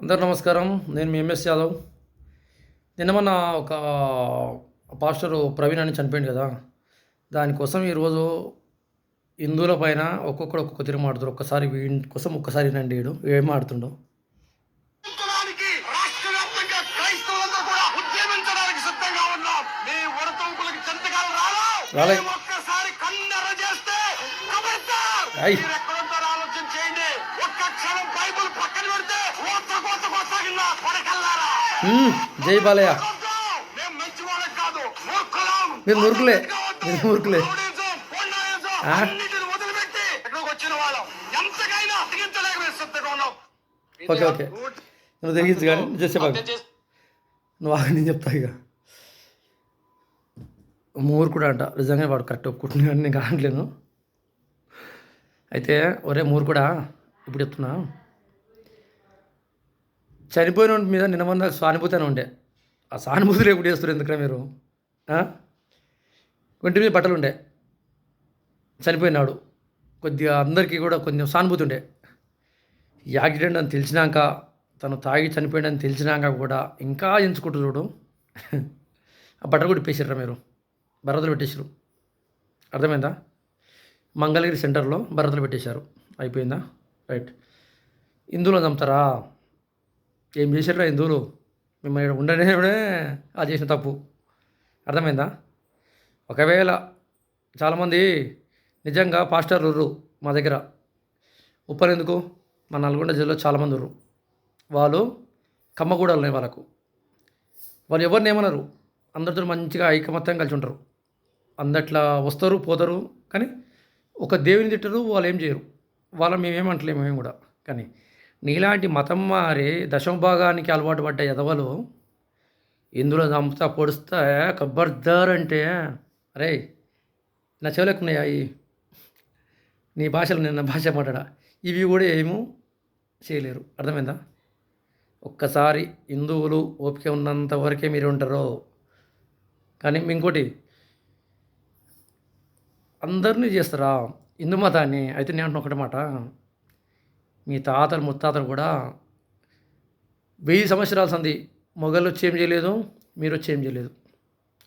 అందరు నమస్కారం. నేను మీ ఎంఎస్ యాదవ్. నిన్న మొన్న ఒక పాస్టర్ ప్రవీణ్ అని చనిపోయింది కదా. దానికోసం ఈరోజు హిందువుల పైన ఒక్కొక్కడు ఒక్కొక్క తిరిగి మాడుతారు. ఒక్కసారి వీడి కోసం ఒక్కసారి వినండి వీడు. ఏం ఆడుతుండో ఉద్యమించడానికి వాళ్ళం. ఎంతకైనా అతికించలేక మేము సిద్ధంగా ఉన్నాం. Okay okay. నువ్వు తెలియదు కానీ చేసే బాగా నువ్వు ఆగ నేను చెప్తా ఇక. మూర్ఖుడు అంట నిజంగా వాడు కరెక్ట్ ఒప్పుకుంటున్నా కానీ నేను కానట్లేను. అయితే ఒరే మూర్ఖుడా ఇప్పుడు చెప్తున్నా. చనిపోయిన మీద నిన్న మొన్న సానుభూతి అని ఉండే. ఆ సానుభూతి లేకుండా చేస్తారు ఎందుకంటే మీరు? ఒంటి మీద బట్టలు ఉండే. చనిపోయినాడు కొద్దిగా అందరికీ కూడా కొంచెం సానుభూతి ఉండే. ఈ యాక్సిడెంట్ అని తెలిసినాక తను తాగి చనిపోయాడని తెలిసినాక కూడా ఇంకా ఎంచుకుంటారు చూడు. ఆ బట్టలు కూడా ఇప్పేసారా మీరు. భరతలు పెట్టేశారు అర్థమైందా? మంగళగిరి సెంటర్లో భరతలు పెట్టేశారు. అయిపోయిందా? రైట్. ఇందులో చంపుతారా? ఏం చేశారా హిందువులు? మిమ్మల్ని ఇక్కడ ఉండనే ఆ చేసిన తప్పు. అర్థమైందా? ఒకవేళ చాలామంది నిజంగా పాస్టర్లు ఉర్రు మా దగ్గర. ఉప్పలు ఎందుకు? మా నల్గొండ జిల్లాలో చాలామంది ఉర్రు. వాళ్ళు కమ్మగూడలు ఉన్నాయి వాళ్ళకు. వాళ్ళు ఎవరిని ఏమన్నారు అందరితో మంచిగా ఐకమత్యం కలిసి ఉంటారు. అందట్లా వస్తారు పోతారు. కానీ ఒక దేవుని తిట్టరు వాళ్ళు ఏం చేయరు. వాళ్ళ మేమేమంటలేము మేము కూడా. కానీ నీలాంటి మతం మారి దశమ భాగానికి అలవాటు పడ్డ ఎదవలు ఇందులో చంపుతా పొడుస్తా కబ్బర్దార్ అంటే అరే నా చెవులెక్కున్నాయా ఈ? నీ భాషలో నేను నా భాష మాట్లాడా? ఇవి కూడా ఏమో చేయలేరు. అర్థమైందా? ఒక్కసారి హిందువులు ఓపిక ఉన్నంత వరకే మీరు ఉంటారు? కానీ ఇంకోటి అందరినీ చేస్తారా? హిందూ మతాన్ని? అయితే నేను ఒకటి మాట. మీ తాతలు ముత్తాతలు కూడా వెయ్యి సంవత్సరాల సంది మొఘలు వచ్చి ఏం చేయలేదు మీరు వచ్చి ఏం చేయలేదు.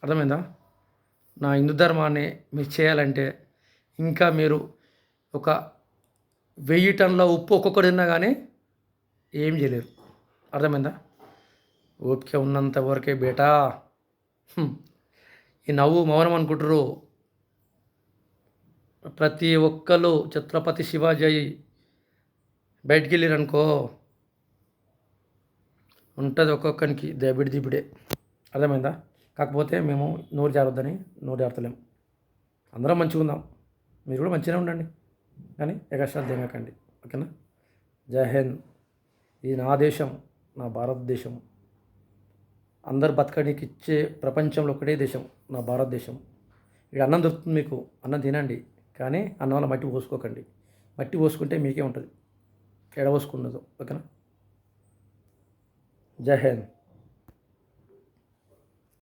అర్థమైందా? నా హిందూ ధర్మాన్ని మీరు చేయాలంటే ఇంకా మీరు ఒక వెయ్యి టన్నుల ఉప్పు ఒక్కొక్కటి తిన్నా కానీ ఏం చేయలేరు. అర్థమైందా? ఓపిక ఉన్నంత వరకే బేటా. ఈ నవ్వు మౌనం అనుకుంటారు ప్రతి ఒక్కరు ఛత్రపతి శివాజీ బయటికి వెళ్ళిరనుకో ఉంటుంది ఒక్కొక్కరికి దబిడి దిబిడే అర్థమైందా? కాకపోతే మేము నోరు జారొద్దని నోరు జారుతలేము అందరం మంచిగా ఉందాం. మీరు కూడా మంచిగానే ఉండండి. కానీ ఎగస్ట్రాలు తినకండి ఓకేనా? జై హింద్. ఇది నా దేశం నా భారతదేశం. అందరు బతకడానికి ఇచ్చే ప్రపంచంలో ఒకటే దేశం నా భారతదేశం. ఇక్కడ అన్నం దొరుకుతుంది మీకు అన్నం తినండి. కానీ అన్నంలో మట్టి పోసుకోకండి. మట్టి పోసుకుంటే మీకే ఉంటుంది. ఎడ ఓకేనా? జై హింద్.